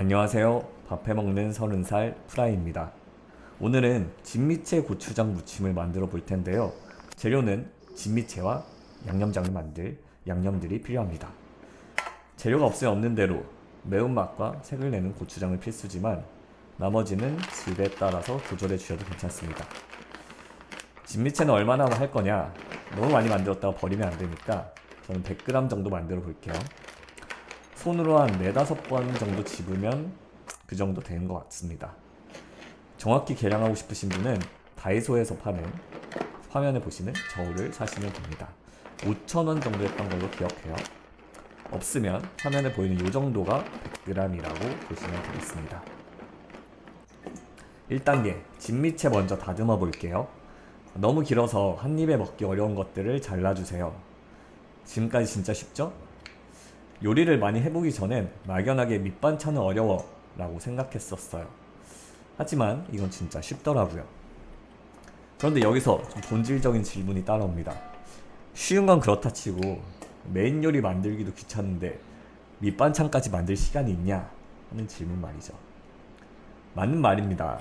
안녕하세요. 밥해 먹는 서른 살 프라이입니다. 오늘은 진미채 고추장 무침을 만들어 볼 텐데요. 재료는 진미채와 양념장을 만들 양념들이 필요합니다. 재료가 없으면 없는 대로 매운맛과 색을 내는 고추장을 필수지만 나머지는 집에 따라서 조절해 주셔도 괜찮습니다. 진미채는 얼마나 할 거냐? 너무 많이 만들었다가 버리면 안 되니까 저는 100g 정도 만들어 볼게요. 손으로 한 네다섯 번 정도 집으면 그 정도 되는 것 같습니다. 정확히 계량하고 싶으신 분은 다이소에서 파는 화면에 보시는 저울을 사시면 됩니다. 5,000원 정도 했던 걸로 기억해요. 없으면 화면에 보이는 이 정도가 100g이라고 보시면 되겠습니다. 1단계 진미채 먼저 다듬어 볼게요. 너무 길어서 한 입에 먹기 어려운 것들을 잘라주세요. 지금까지 진짜 쉽죠? 요리를 많이 해보기 전엔 막연하게 밑반찬은 어려워 라고 생각했었어요. 하지만 이건 진짜 쉽더라고요. 그런데 여기서 좀 본질적인 질문이 따라옵니다. 쉬운 건 그렇다 치고 메인 요리 만들기도 귀찮은데 밑반찬까지 만들 시간이 있냐 하는 질문 말이죠. 맞는 말입니다.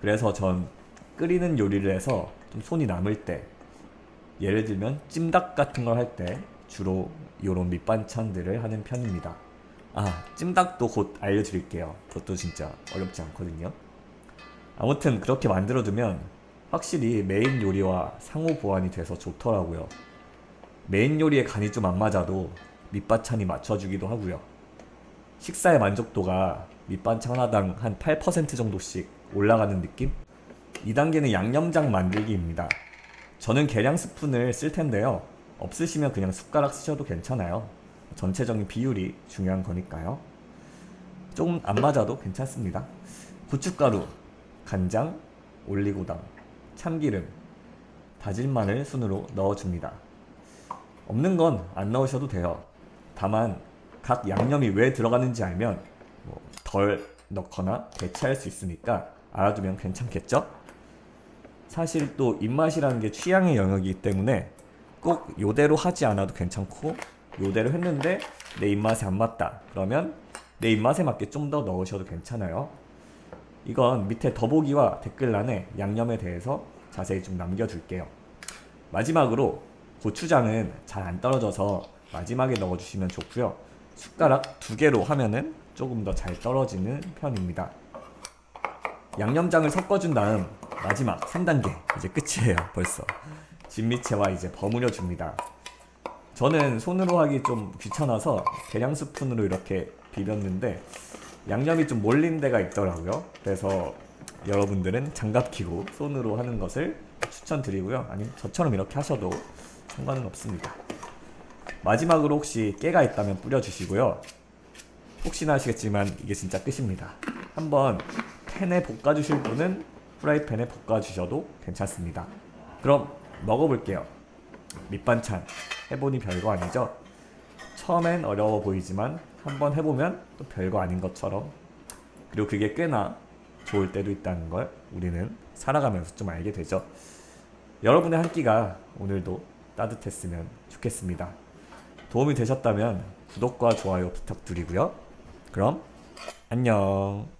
그래서 전 끓이는 요리를 해서 좀 손이 남을 때 예를 들면 찜닭 같은 걸 할 때 주로 요런 밑반찬들을 하는 편입니다. 아, 찜닭도 곧 알려드릴게요. 그것도 진짜 어렵지 않거든요. 아무튼 그렇게 만들어두면 확실히 메인 요리와 상호 보완이 돼서 좋더라고요. 메인 요리에 간이 좀 안 맞아도 밑반찬이 맞춰주기도 하고요. 식사의 만족도가 밑반찬 하나당 한 8% 정도씩 올라가는 느낌? 2단계는 양념장 만들기입니다. 저는 계량 스푼을 쓸 텐데요. 없으시면 그냥 숟가락 쓰셔도 괜찮아요. 전체적인 비율이 중요한 거니까요. 조금 안 맞아도 괜찮습니다. 고춧가루, 간장, 올리고당, 참기름, 다진 마늘 순으로 넣어줍니다. 없는 건 안 넣으셔도 돼요. 다만 각 양념이 왜 들어가는지 알면 뭐 덜 넣거나 대체할 수 있으니까 알아두면 괜찮겠죠? 사실 또 입맛이라는 게 취향의 영역이기 때문에 꼭 요대로 하지 않아도 괜찮고 요대로 했는데 내 입맛에 안 맞다. 그러면 내 입맛에 맞게 좀 더 넣으셔도 괜찮아요. 이건 밑에 더보기와 댓글란에 양념에 대해서 자세히 좀 남겨둘게요. 마지막으로 고추장은 잘 안 떨어져서 마지막에 넣어주시면 좋고요. 숟가락 두 개로 하면은 조금 더 잘 떨어지는 편입니다. 양념장을 섞어준 다음 마지막 3단계 이제 끝이에요 벌써 진미채와 이제 버무려 줍니다. 저는 손으로 하기 좀 귀찮아서 계량 스푼으로 이렇게 비볐는데 양념이 좀 몰린 데가 있더라고요. 그래서 여러분들은 장갑 끼고 손으로 하는 것을 추천드리고요. 아니면 저처럼 이렇게 하셔도 상관은 없습니다. 마지막으로 혹시 깨가 있다면 뿌려주시고요. 혹시나 하시겠지만 이게 진짜 끝입니다. 한번 팬에 볶아주실 분은 프라이팬에 볶아주셔도 괜찮습니다. 그럼 먹어볼게요. 밑반찬 해보니 별거 아니죠? 처음엔 어려워 보이지만 한번 해보면 또 별거 아닌 것처럼 그리고 그게 꽤나 좋을 때도 있다는 걸 우리는 살아가면서 좀 알게 되죠. 여러분의 한 끼가 오늘도 따뜻했으면 좋겠습니다. 도움이 되셨다면 구독과 좋아요 부탁드리고요. 그럼 안녕.